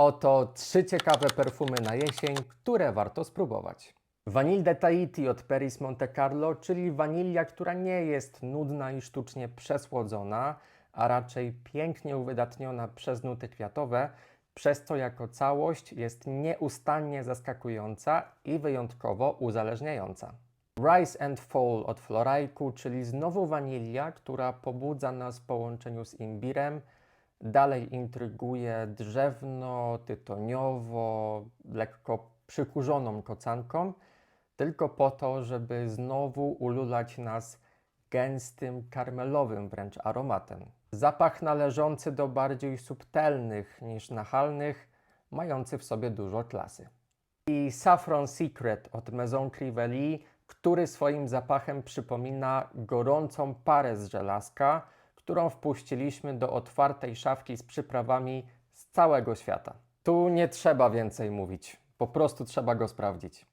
Oto trzy ciekawe perfumy na jesień, które warto spróbować. Vanille de Tahiti od Paris Monte Carlo, czyli wanilia, która nie jest nudna i sztucznie przesłodzona, a raczej pięknie uwydatniona przez nuty kwiatowe, przez co jako całość jest nieustannie zaskakująca i wyjątkowo uzależniająca. Rise and Fall od Florajku, czyli znowu wanilia, która pobudza nas w połączeniu z imbirem, dalej intryguje drzewno, tytoniowo, lekko przykurzoną kocanką, tylko po to, żeby znowu ululać nas gęstym, karmelowym wręcz aromatem. Zapach należący do bardziej subtelnych niż nachalnych, mający w sobie dużo klasy. I Saffron Secret od Maison Crivelli, który swoim zapachem przypomina gorącą parę z żelazka, którą wpuściliśmy do otwartej szafki z przyprawami z całego świata. Tu nie trzeba więcej mówić, po prostu trzeba go sprawdzić.